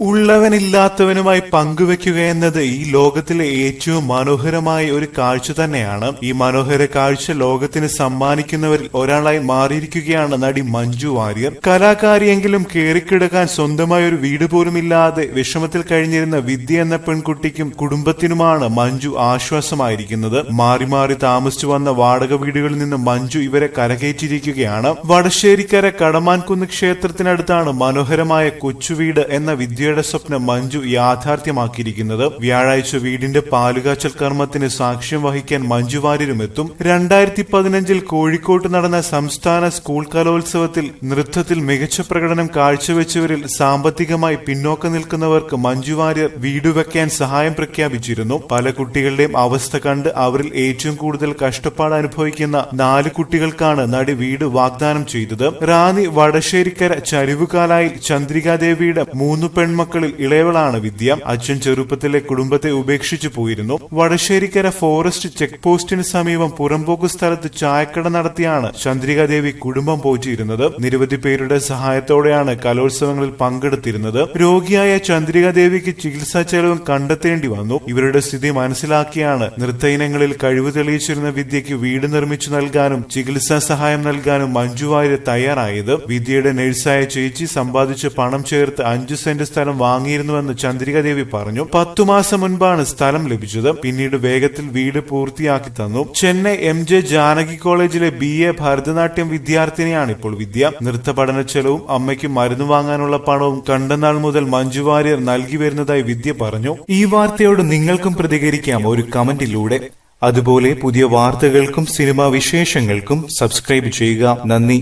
ഉള്ളവനില്ലാത്തവനുമായി പങ്കുവെക്കുക എന്നത് ഈ ലോകത്തിലെ ഏറ്റവും മനോഹരമായ ഒരു കാഴ്ച തന്നെയാണ്. ഈ മനോഹര കാഴ്ച ലോകത്തിന് സമ്മാനിക്കുന്നവരിൽ ഒരാളായി മാറിയിരിക്കുകയാണ് നടി മഞ്ജു വാര്യർ. കലാകാരിയെങ്കിലും കേറിക്കിടക്കാൻ സ്വന്തമായ ഒരു വീട് പോലും ഇല്ലാതെ വിഷമത്തിൽ കഴിഞ്ഞിരുന്ന വിദ്യ എന്ന പെൺകുട്ടിക്കും കുടുംബത്തിനുമാണ് മഞ്ജു ആശ്വാസമായിരിക്കുന്നത്. മാറി മാറി താമസിച്ചു വന്ന വാടക വീടുകളിൽ നിന്ന് മഞ്ജു ഇവരെ കരകയറ്റിയിരിക്കുകയാണ്. വടശ്ശേരിക്കര കടമാൻകുന്ന് ക്ഷേത്രത്തിനടുത്താണ് മനോഹരമായ കൊച്ചുവീട് എന്ന വിദ്യയുടെ സ്വപ്നം മഞ്ജു യാഥാർത്ഥ്യമാക്കിയിരിക്കുന്നത്. വ്യാഴാഴ്ച വീടിന്റെ പാലുകാച്ചൽ കർമ്മത്തിന് സാക്ഷ്യം വഹിക്കാൻ മഞ്ജു വാര്യരും എത്തും രണ്ടായിരത്തി പതിനഞ്ചിൽ കോഴിക്കോട്ട് നടന്ന സംസ്ഥാന സ്കൂൾ കലോത്സവത്തിൽ നൃത്തത്തിൽ മികച്ച പ്രകടനം കാഴ്ചവെച്ചവരിൽ സാമ്പത്തികമായി പിന്നോക്കം നിൽക്കുന്നവർക്ക് മഞ്ജു വാര്യർ വീട് വെക്കാൻ സഹായം പ്രഖ്യാപിച്ചിരുന്നു. പല കുട്ടികളുടെയും അവസ്ഥ കണ്ട് അവരിൽ ഏറ്റവും കൂടുതൽ കഷ്ടപ്പാട് അനുഭവിക്കുന്ന നാല് കുട്ടികൾക്കാണ് നടി വീട് വാഗ്ദാനം ചെയ്തത്. റാന്നി വടശ്ശേരിക്കര ചരിവുകാലായിൽ ചന്ദ്രികാദേവിയുടെ മൂന്ന് പെൺമക്കളിൽ ഇളയവളാണ് വിദ്യ. അച്ഛൻ ചെറുപ്പത്തിലെ കുടുംബത്തെ ഉപേക്ഷിച്ചു പോയിരുന്നു. വടശ്ശേരിക്കര ഫോറസ്റ്റ് ചെക്ക് പോസ്റ്റിന് സമീപം പുറംപോക്ക് സ്ഥലത്ത് ചായക്കട നടത്തിയാണ് ചന്ദ്രികാദേവി കുടുംബം പോറ്റിയിരുന്നത്. നിരവധി പേരുടെ സഹായത്തോടെയാണ് കലോത്സവങ്ങളിൽ പങ്കെടുത്തിരുന്നത്. രോഗിയായ ചന്ദ്രികാദേവിക്ക് ചികിത്സാ ചെലവും കണ്ടെത്തേണ്ടി വന്നു. ഇവരുടെ സ്ഥിതി മനസ്സിലാക്കിയാണ് നൃത്ത ഇനങ്ങളിൽ കഴിവ് തെളിയിച്ചിരുന്ന വിദ്യയ്ക്ക് വീട് നിർമ്മിച്ചു നൽകാനും ചികിത്സാ സഹായം നൽകാനും മഞ്ജു വാര്യർ തയ്യാറായത്. വിദ്യയുടെ നഴ്സായ ചേച്ചി സമ്പാദിച്ച പണം ചേർത്ത് അഞ്ചു സെന്റ് സ്ഥലം വാങ്ങിയിരുന്നുവെന്ന് ചന്ദ്രികാദേവി പറഞ്ഞു. പത്തു മാസം മുൻപാണ് സ്ഥലം ലഭിച്ചത്. പിന്നീട് വേഗത്തിൽ വീട് പൂർത്തിയാക്കി തന്നു. ചെന്നൈ എം ജെ ജാനകി കോളേജിലെ ബി എ ഭരതനാട്യം വിദ്യാർത്ഥിനിയാണ് ഇപ്പോൾ വിദ്യ. നൃത്ത പഠന ചെലവും അമ്മയ്ക്ക് മരുന്ന് വാങ്ങാനുള്ള പണവും കണ്ടനാൾ മുതൽ മഞ്ജു വാര്യർ നൽകി വരുന്നതായി വിദ്യ പറഞ്ഞു. ഈ വാർത്തയോട് നിങ്ങൾക്കും പ്രതികരിക്കാം ഒരു കമന്റിലൂടെ. അതുപോലെ പുതിയ വാർത്തകൾക്കും സിനിമാ വിശേഷങ്ങൾക്കും സബ്സ്ക്രൈബ് ചെയ്യുക. നന്ദി.